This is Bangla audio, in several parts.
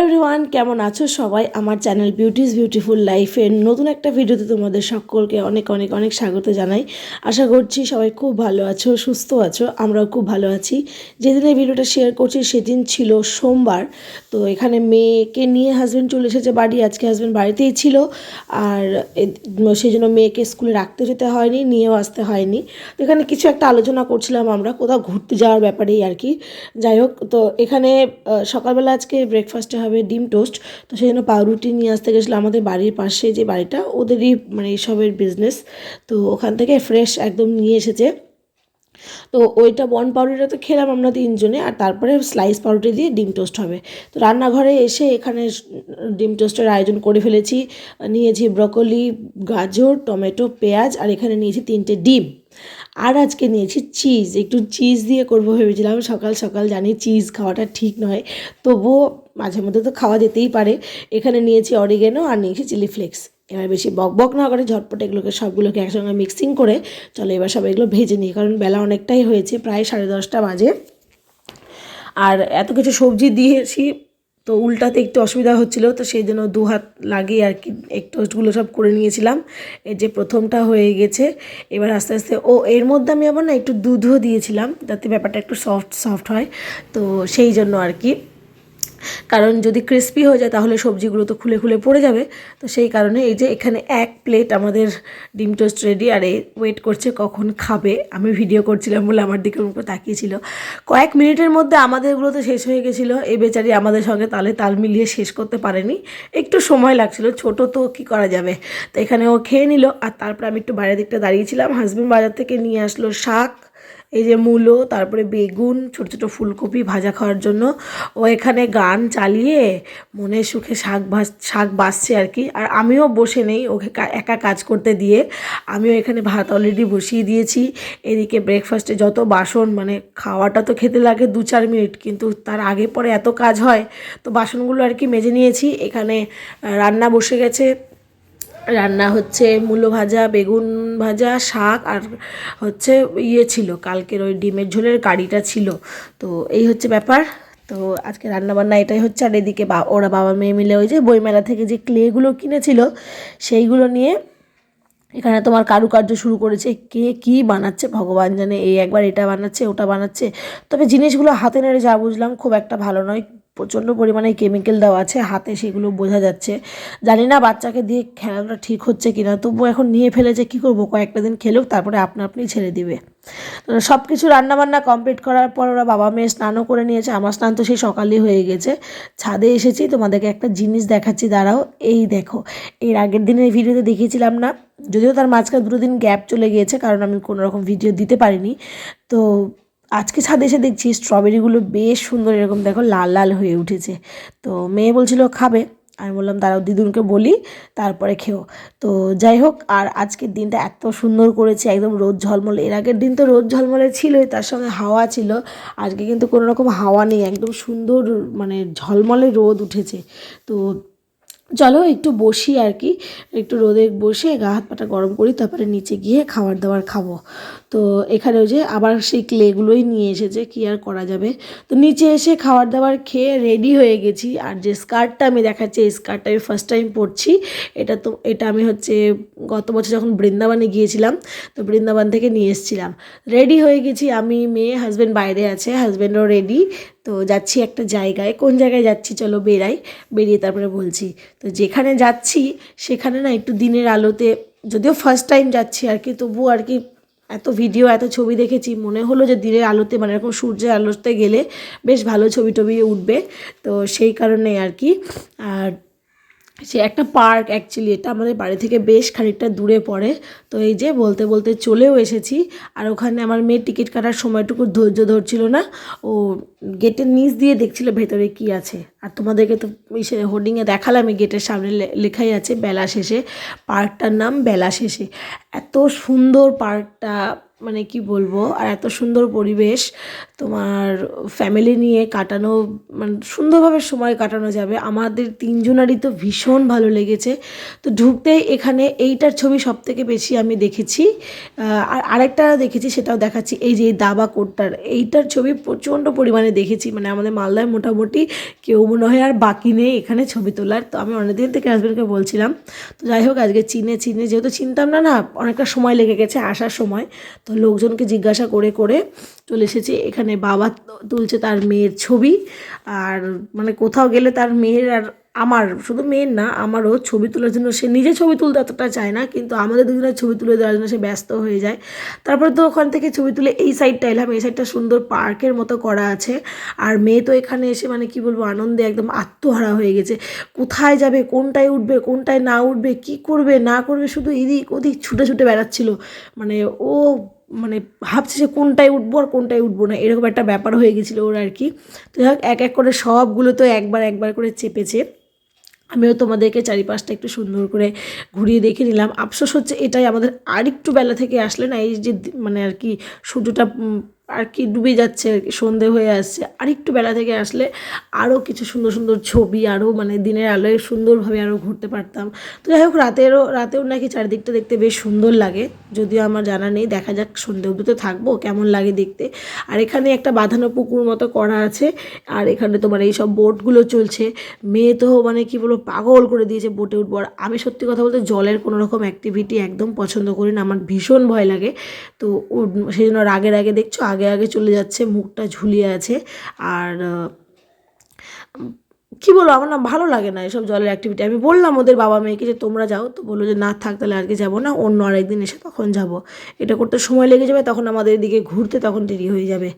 এভরিওয়ান কেমন আছো সবাই? আমার চ্যানেল বিউটিস বিউটিফুল লাইফের নতুন একটা ভিডিওতে তোমাদের সকলকে অনেক অনেক অনেক স্বাগত জানাই। আশা করছি সবাই খুব ভালো আছো, সুস্থ আছো, আমরাও খুব ভালো আছি। যেদিন এই ভিডিওটা শেয়ার করছি সেদিন ছিল সোমবার। তো এখানে মেয়েকে নিয়ে হাজব্যান্ড চলে এসেছে বাড়ি, আজকে হাজব্যান্ড বাড়িতেই ছিল। আর সেই জন্য মেয়েকে স্কুলে রাখতে যেতে হয়নি, নিয়েও আসতে হয়নি। তো এখানে কিছু একটা আলোচনা করছিলাম আমরা, কোথাও ঘুরতে যাওয়ার ব্যাপারেই আর কি। যাই হোক, তো এখানে সকালবেলা আজকে ব্রেকফাস্টে হবে ডিম টোস্ট। তো সেই জন্য পাউরুটি নিয়ে আসতে গেছিল আমাদের বাড়ির পাশে যে বাড়িটা, ওদেরই মানে এইসবের বিজনেস তো ওখান থেকে ফ্রেশ একদম নিয়ে এসেছে। তো ওইটা বন পাউরুটিটা তো খেলাম আমরা তিনজনে, আর তারপরে স্লাইস পাউরুটি দিয়ে ডিম টোস্ট হবে। তো রান্নাঘরে এসে এখানে ডিম টোস্টের আয়োজন করে ফেলেছি। নিয়েছি ব্রকলি, গাজর, টমেটো, পেঁয়াজ, আর এখানে নিয়েছি তিনটে ডিম। আর আজকে নিয়েছি চিজ একটু চিজ দিয়ে করব ভেবেছিলাম, সকাল সকাল জানি চিজ খাওয়াটা ঠিক নয়। তবুও মাঝে মধ্যে তো খাওয়া যেতেই পারে। এখানে নিয়েছি অরিগেনো আর নিয়েছি চিলি ফ্লেক্স এবার বেশি বক বক না করে ঝটপট এগুলোকে সবগুলোকে একসঙ্গে মিক্সিং করে চলো এবার সব এগুলো ভেজে নিই, কারণ বেলা অনেকটাই হয়েছে, প্রায় সাড়ে দশটা বাজে। আর এত কিছু সবজি দিয়েছি, তো উল্টাতে একটু অসুবিধা হচ্ছিল, তো সেই জন্য দু হাত লাগিয়ে আর কি টোস্টগুলো সব করে নিয়েছিলাম। এই যে প্রথমটা হয়ে গেছে, এবার আস্তে আস্তে, ও এর মধ্যে আমি আবার না একটু দুধও দিয়েছিলাম, যাতে ব্যাপারটা একটু সফট সফট হয়। তো সেই জন্য আর কি। কারণ যদি ক্রিস্পি হয়ে যায় তাহলে সবজিগুলো তো খুলে খুলে পড়ে যাবে। তো সেই কারণে এই যে এখানে এক প্লেট আমাদের ডিম টোস্ট রেডি আর এ ওয়েট করছে কখন খাবে। আমি ভিডিও করছিলাম বলে আমার দিকে মুখে তাকিয়েছিল। কয়েক মিনিটের মধ্যে আমাদেরগুলো তো শেষ হয়ে গেছিল। এই বেচারি আমাদের সঙ্গে তালে তাল মিলিয়ে শেষ করতে পারেনি। একটু সময় লাগছিল, ছোট তো কি করা যাবে? তো এখানে ও খেয়ে নিল, আর তারপরে আমি একটু বাইরের দিকটা দাঁড়িয়েছিলাম। হাজব্যান্ড বাজার থেকে নিয়ে আসলো শাক। এই যে মূলো, তারপরে বেগুন, ছোট ছোট ফুলকপি ভাজা খাওয়ার জন্য। ও এখানে গান চালিয়ে মনে সুখে শাক ভাজ, শাক বাসছে আর কি। আর আমিও বসে নেই ওকে একা কাজ করতে দিয়ে। আমিও এখানে ভাত অলরেডি বসিয়ে দিয়েছি। এদিকে ব্রেকফাস্টে যত বাসন মানে খাওয়াটা তো খেতে লাগে দু চার মিনিট কিন্তু তার আগে পরে এত কাজ হয়, তো বাসনগুলো আর কি মেজে নিয়েছি। এখানে রান্না বসে গেছে। রান্না হচ্ছে মূলো ভাজা, বেগুন ভাজা, শাক আর হচ্ছে ইয়ে ছিল, কালকের ওই ডিমের ঝোলের কারিটা ছিল। তো এই হচ্ছে ব্যাপার। তো আজকে রান্নাবান্না এটাই হচ্ছে। আর এদিকে বা, ওরা বাবা মেয়ে মিলে ওই যে বইমেলা থেকে যে ক্লেগুলো কিনেছিল, সেইগুলো নিয়ে এখানে তোমার কারুকার্য শুরু করেছে। কে কি বানাচ্ছে, ভগবান জানে। এই একবার এটা বানাচ্ছে, ওটা বানাচ্ছে। তবে জিনিসগুলো হাতে নেড়ে যা বুঝলাম, খুব একটা ভালো নয়। প্রচণ্ড পরিমাণে কেমিক্যাল দেওয়া আছে, হাতে সেগুলো বোঝা যাচ্ছে। জানি না বাচ্চাকে দিয়ে খেলাটা ঠিক হচ্ছে কিনা, তবুও এখন নিয়ে ফেলেছে কী করব, কয়েকটা দিন খেলেও তারপরে আপনা আপনি ছেড়ে দিবে। সব কিছু রান্নাবান্না কমপ্লিট করার পর ওরা বাবা মেয়ে স্নানও করে নিয়েছে, আমার স্নান তো সেই সকালই হয়ে গেছে। ছাদে এসেছি, তোমাদেরকে একটা জিনিস দেখাচ্ছি, দাঁড়াও, এই দেখো, এর আগের দিনের ভিডিওতে দেখিয়েছিলাম না, যদিও তার মাঝখানে দুটো দিন গ্যাপ চলে গিয়েছে, কারণ আমি কোনো রকম ভিডিও দিতে পারিনি। তো আজকে ছাদে এসে দেখছি স্ট্রবেরিগুলো বেশ সুন্দর এরকম দেখো লাল লাল হয়ে উঠেছে। তো মেয়ে বলছিল, খাবে? আমি বললাম, দাঁড়াও, দিদুনকে বলি, তারপরে খেও। তো যাই হোক, আর আজকের দিনটা এত সুন্দর করেছে, একদম রোদ ঝলমলে। এর আগের দিন তো রোদ ঝলমলে ছিলই, তার সঙ্গে হাওয়া ছিল। আজকে কিন্তু কোনো রকম হাওয়া নেই, একদম সুন্দর মানে ঝলমলে রোদ উঠেছে। তো চলো একটু বসি আর কি। একটু রোদে বসে গা হাত পাটা গরম করি, তারপরে নিচে গিয়ে খাবার দাবার খাব। তো এখানে ওই যে আবার সেই ক্লেগুলোই নিয়ে এসেছে, কি আর করা যাবে? তো নিচে এসে খাবার দাবার খেয়ে রেডি হয়ে গেছি। আর যে স্কার্টটা আমি দেখাচ্ছি, এই স্কার্টটা আমি ফার্স্ট টাইম পরছি। এটা তো, এটা আমি হচ্ছে গত বছর যখন বৃন্দাবনে গিয়েছিলাম, তো বৃন্দাবন থেকে নিয়ে এসেছিলাম। রেডি হয়ে গেছি। আমি মেয়ে হাজব্যান্ড বাইরে আছে হাজব্যান্ডও রেডি তো যাচ্ছি একটা জায়গায়। কোন জায়গায় যাচ্ছি? চলো বেরাই বেরিয়ে তারপরে বলছি। তো যেখানে যাচ্ছি, সেখানে না একটু দিনের আলোতে, যদিও ফার্স্ট টাইম যাচ্ছি আর কি তবু আর কি এত ভিডিও এত ছবি দেখেছি। মনে হলো যে দিনের আলোতে মানে এরকম সূর্যের আলোতে গেলে বেশ ভালো ছবি টবি উঠবে। তো সেই কারণে আর কি। আর সে একটা পার্ক অ্যাকচুয়ালি এটা আমাদের বাড়ি থেকে বেশ খানিকটা দূরে পড়ে। তো এই যে বলতে বলতে চলেও এসেছি। আর ওখানে আমার মেয়ের টিকিট কাটার সময়টুকু ধৈর্য ধরছিল না। ও গেটের নিচ দিয়ে দেখছিল ভেতরে কি আছে। আর তোমাদেরকে তো হোর্ডিংয়ে দেখালাম, এই গেটের সামনে লেখাই আছে, বেলা শেষে। পার্কটার নাম বেলা শেষে। এত সুন্দর পার্কটা মানে কি বলব, আর এত সুন্দর পরিবেশ, তোমার ফ্যামিলি নিয়ে কাটানো মানে সুন্দরভাবে সময় কাটানো যাবে। আমাদের তিনজনারই তো ভীষণ ভালো লেগেছে। তো ঢুকতেই এখানে এইটার ছবি সব থেকে বেশি আমি দেখেছি। আর আরেকটা দেখেছি, সেটাও দেখাচ্ছি। এই যে দাবা কোটটার, এইটার ছবি প্রচণ্ড পরিমাণে দেখেছি। মানে আমাদের মালদায় মোটামুটি কেউ মনে হয় আর বাকি নেই এখানে ছবি তোলার। তো আমি অনেকদিন থেকে হাজব্যান্ডকে বলছিলাম, তো যাই হোক, আজকে চিনে চিনে যেহেতু চিনতাম না না, অনেকটা সময় লেগে গেছে আসার সময় তো লোকজনকে জিজ্ঞাসা করে করে চলে এসেছি। এখানে বাবা তুলছে তার মেয়ের ছবি। আর মানে কোথাও গেলে তার মেয়ের আর আমার, শুধু মেয়ের না, আমারও ছবি তোলার জন্য সে নিজে ছবি তুলতে অতটা চায় না, কিন্তু আমাদের দুজনের ছবি তুলে দেওয়ার জন্য সে ব্যস্ত হয়ে যায়। তারপরে তো ওখান থেকে ছবি তুলে এই সাইডটা এলাম। এই সাইডটা সুন্দর পার্কের মতো করা আছে। আর মেয়ে তো এখানে এসে মানে কি বলব, আনন্দে একদম আত্মহারা হয়ে গেছে। কোথায় যাবে, কোনটায় উঠবে, কোনটায় না উঠবে, কি করবে, না করবে, শুধু এদিক ওদিক ছুটে ছুটে বেড়াচ্ছিল। মানে ও মানে ভাবছে যে কোনটায় উঠবো আর কোনটায় উঠবো না, এরকম একটা ব্যাপার হয়ে গেছিল ওর আর কি তো যাই হোক, এক এক করে সবগুলো তো একবার একবার করে চেপেছে। আমিও তোমাদেরকে চারিপাশটা একটু সুন্দর করে ঘুরিয়ে দেখে নিলাম। আফসোস হচ্ছে এটাই আমাদের আরেকটু বেলা থেকে আসলে না, এই যে মানে আর কি সূর্যটা আর কি ডুবে যাচ্ছে আর কি সন্ধে হয়ে আসছে। আরেকটু বেলা থেকে আসলে আরও কিছু সুন্দর সুন্দর ছবি আরও মানে দিনের আলোয় সুন্দরভাবে আরও ঘুরতে পারতাম। তো যাই হোক, রাতেরও, রাতেও নাকি চারিদিকটা দেখতে বেশ সুন্দর লাগে। যদিও আমার জানা নেই, দেখা যাক সন্ধে অবধি তো থাকব, কেমন লাগে দেখতে। আর এখানে একটা বাঁধানো পুকুর মতো করা আছে, আর এখানে তোমার এই সব বোটগুলো চলছে। মেয়ে তো মানে কি বলব, পাগল করে দিয়েছে বোটে উঠবো আর আমি সত্যি কথা বলতে জলের কোনো রকম অ্যাক্টিভিটি একদম পছন্দ করি না, আমার ভীষণ ভয় লাগে। তো সেই জন্য রাগে আগে দেখছ, আগে আগে আগে চলে যাচ্ছে, মুখটা ঝুলিয়ে আছে। আর কী বলব, আমার না ভালো লাগে না এসব জলের অ্যাক্টিভিটি আমি বললাম ওদের বাবা মেয়েকে যে, তোমরা যাও। তো বলল যে, না থাক, তাহলে আজকে যাব না, অন্য আরেকদিন এসে তখন যাব। এটা করতে সময় লেগে যাবে, তখন আমাদের এদিকে ঘুরতে তখন দেরি হয়ে যাবে।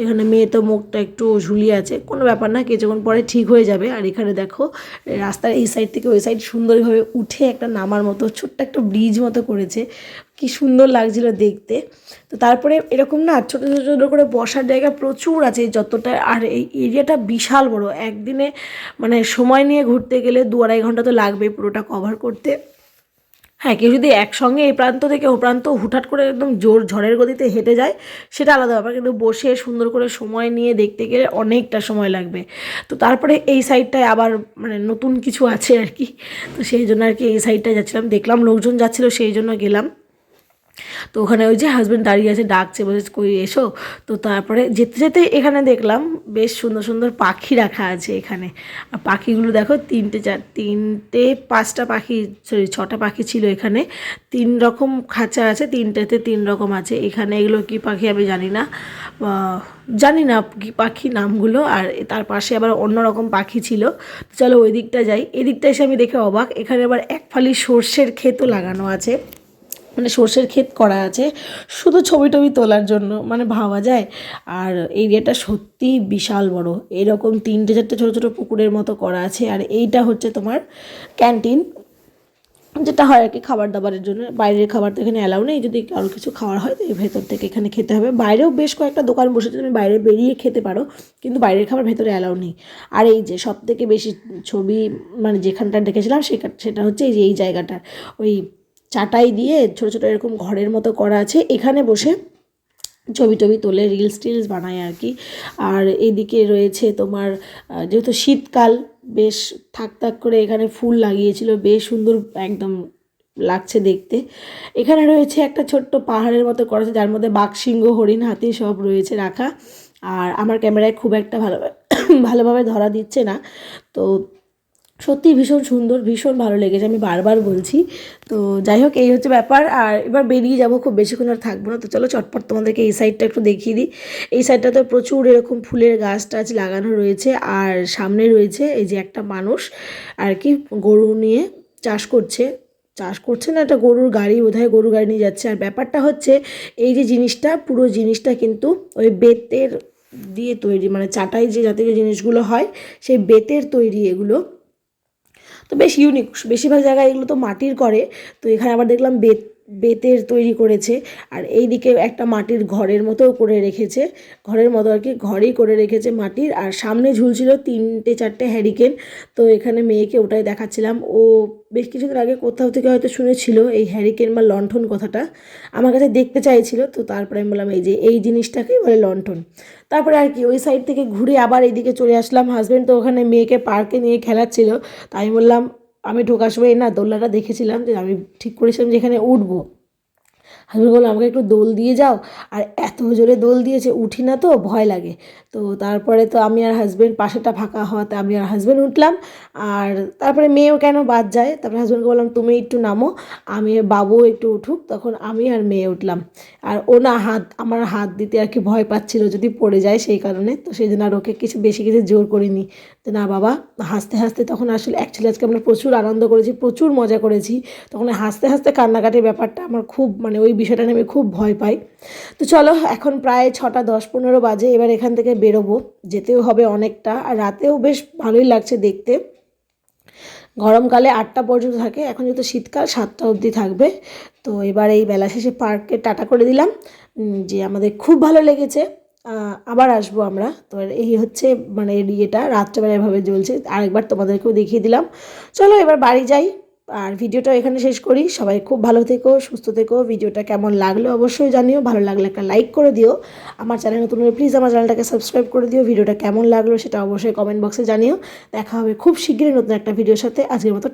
এখানে মেয়ে তো মুখটা একটু ঝুলিয়ে আছে, কোনো ব্যাপার না কিছুক্ষণ পরে ঠিক হয়ে যাবে। আর এখানে দেখো, রাস্তার এই সাইড থেকে ওই সাইড সুন্দরভাবে উঠে একটা নামার মতো, ছোট্ট একটা ব্রিজ মতো করেছে। কি সুন্দর লাগছিল দেখতে। তো তারপরে এরকম না ছোটো ছোটো ছোটো করে বসার জায়গা প্রচুর আছে যতটা, আর এই এরিয়াটা বিশাল বড়। একদিনে মানে সময় নিয়ে ঘুরতে গেলে দু আড়াই ঘণ্টা তো লাগবে পুরোটা কভার করতে। হ্যাঁ কেউ যদি একসঙ্গে এই প্রান্ত থেকে ও প্রান্ত হুটহাট করে একদম জোর ঝড়ের গতিতে হেঁটে যায়, সেটা আলাদা ব্যাপার। কিন্তু বসে সুন্দর করে সময় নিয়ে দেখতে গেলে অনেকটা সময় লাগবে। তো তারপরে এই সাইডটায় আবার মানে নতুন কিছু আছে আর কি। তো সেই জন্য আর কি এই সাইডটায় যাচ্ছিলাম। দেখলাম লোকজন যাচ্ছিল, সেই জন্য গেলাম। তো ওখানে ওই যে হাজব্যান্ড দাঁড়িয়ে আছে, ডাকছে, বলছে, কই এসো? তো তারপরে যেতে যেতে এখানে দেখলাম বেশ সুন্দর সুন্দর পাখি রাখা আছে এখানে। আর পাখিগুলো দেখো, তিনটে চার, তিনটে, পাঁচটা পাখি সরি ছটা পাখি ছিল এখানে। তিন রকম খাঁচা আছে, তিনটেতে তিন রকম আছে। এখানে এগুলো কি পাখি আমি জানি না। জানি না কি পাখি নামগুলো। আর তার পাশে আবার অন্য রকম পাখি ছিল। তো চলো ওই দিকটা যাই। এদিকটা এসে আমি দেখে অবাক। এখানে আবার এক ফালি সর্ষের ক্ষেতও লাগানো আছে। মানে সর্ষের ক্ষেত করা আছে। শুধু ছবি টবি তোলার জন্য মানে ভাবা যায়। আর এরিয়াটা সত্যি বিশাল বড়। এরকম তিনটে চারটে ছোটো ছোটো পুকুরের মতো করা আছে। আর এইটা হচ্ছে তোমার ক্যান্টিন, যেটা হয় আর কি খাবার দাবারের জন্য। বাইরের খাবার তো এখানে অ্যালাউ নেই। যদি কারও কিছু খাওয়ার হয় তো এই ভেতর থেকে এখানে খেতে হবে। বাইরেও বেশ কয়েকটা দোকান বসেছে, তুমি বাইরে বেরিয়ে খেতে পারো। কিন্তু বাইরের খাবার ভেতরে অ্যালাউ নেই। আর এই যে সব থেকে বেশি ছবি মানে যেখানটা দেখেছিলাম সেটা হচ্ছে এই যে, এই জায়গাটার। ওই চাটাই দিয়ে ছোটো ছোটো এরকম ঘরের মতো করা আছে। এখানে বসে ছবি টবি তোলে রিলস টিলস বানায় আর কি। আর এদিকে রয়েছে তোমার যেহেতু শীতকাল, বেশ থাক থাক করে এখানে ফুল লাগিয়েছিল, বেশ সুন্দর একদম লাগছে দেখতে। এখানে রয়েছে একটা ছোট্ট পাহাড়ের মতো করা আছে, যার মধ্যে বাঘ সিংহ হরিণ, হাতি সব রয়েছে রাখা। আর আমার ক্যামেরায় খুব একটা ভালো, ভালোভাবে ধরা দিচ্ছে না। তো সত্যি ভীষণ সুন্দর, ভীষণ ভালো লেগেছে, আমি বারবার বলছি। তো যাই হোক, এই হচ্ছে ব্যাপার। আর এবার বেরিয়ে যাব, খুব বেশিক্ষণ আর থাকব না। তো চলো চটপট তোমাদেরকে এই সাইডটা একটু দেখিয়ে দিই। এই সাইডটাতে প্রচুর এরকম ফুলের গাছ টাছ লাগানো রয়েছে। আর সামনে রয়েছে এই যে একটা মানুষ, আর কি গরু নিয়ে চাষ করছে। চাষ করছে না, একটা গরুর গাড়ি, বোধহয় গরুর গাড়ি নিয়ে যাচ্ছে। আর ব্যাপারটা হচ্ছে, এই যে জিনিসটা, পুরো জিনিসটা কিন্তু ওই বেতের দিয়ে তৈরি মানে চাটাই যে জাতীয় জিনিসগুলো হয়, সেই বেতের তৈরি এগুলো তো বেশ ইউনিক বেশিরভাগ জায়গায় এগুলো তো মাটির করে। তো এখানে আবার দেখলাম বেত বেতের তৈরি করেছে আর এইদিকে একটা মাটির ঘরের মতো করে রেখেছে। ঘরের মতো আর কি, ঘরেই করে রেখেছে মাটির। আর সামনে ঝুলছিল তিনটে চারটে হ্যারিকেন তো এখানে মেয়েকে ওটাই দেখাচ্ছিলাম। ও বেশ কিছুদিন আগে কোথাও থেকে হয়তো শুনেছিল এই হ্যারিকেন বা লণ্ঠন কথাটা। আমার কাছে দেখতে চাইছিল, তো তারপরে আমি বললাম, এই যে, এই জিনিসটাকেই বলে লণ্ঠন। তারপরে আর কি, ওই সাইড থেকে ঘুরে আবার এইদিকে চলে আসলাম। হাজব্যান্ড তো ওখানে মেয়েকে পার্কে নিয়ে খেলাচ্ছিল। তাই বললাম আমি ঢোকার সময় না দোলনাটা দেখেছিলাম যে আমি ঠিক করেছিলাম যে এখানে উঠবো। হাজব্যান্ড বলল, আমাকে একটু দোল দিয়ে যাও। আর এত জোরে দোল দিয়েছে, উঠি না তো, ভয় লাগে। তো তারপরে তো আমি আর হাজব্যান্ড পাশেটা ফাঁকা হওয়াতে আমি আর হাজব্যান্ড উঠলাম। আর তারপরে মেয়েও কেন বাদ যায়? তারপরে হাজব্যান্ডকে বললাম, তুমি একটু নামো, আমি বাবু একটু উঠুক। তখন আমি আর মেয়ে উঠলাম। আর ও না হাত, আমার হাত দিতে আর কি ভয় পাচ্ছিল যদি পড়ে যায় সেই কারণে। তো সেই জন্য আর ওকে কিছু, বেশি কিছু জোর করিনি। না বাবা, হাসতে হাসতে তখন আসলে অ্যাকচুয়ালি আজকে আমরা প্রচুর আনন্দ করেছি, প্রচুর মজা করেছি। তখন হাসতে হাসতে কান্নাকাটির ব্যাপারটা আমার খুব মানে ওই বিষয়টা নিয়ে আমি খুব ভয় পাই। তো চলো, এখন প্রায় ছটা দশ পনেরো বাজে, এবার এখান থেকে বেরোবো। যেতেও হবে অনেকটা, আর রাতেও বেশ ভালোই লাগছে দেখতে। গরমকালে আটটা পর্যন্ত থাকে, এখন যেহেতু শীতকাল, সাতটা অবধি থাকবে। তো এবার এই বেলা শেষে পার্কে টাটা করে দিলাম। যে আমাদের খুব ভালো লেগেছে। আবার আসব আমরা। তো এই হচ্ছে মানে ইয়েটা, রাত্রেবেলা এভাবে জ্বলছে। আরেকবার তোমাদেরকেও দেখিয়ে দিলাম। চলো এবার বাড়ি যাই। আর ভিডিওটা এখানে শেষ করি। সবাই খুব ভালো থেকো, সুস্থ থেকো। ভিডিওটা কেমন লাগল অবশ্যই জানিও। ভালো লাগলে একটা লাইক করে দিও। আমার চ্যানেল নতুন হলে প্লিজ আমার চ্যানেলটাকে সাবস্ক্রাইব করে দিও। ভিডিওটা কেমন লাগল সেটা অবশ্যই কমেন্ট বক্সে জানিও। দেখা হবে খুব শীঘ্রই নতুন একটা ভিডিওর সাথে। আজকের মতো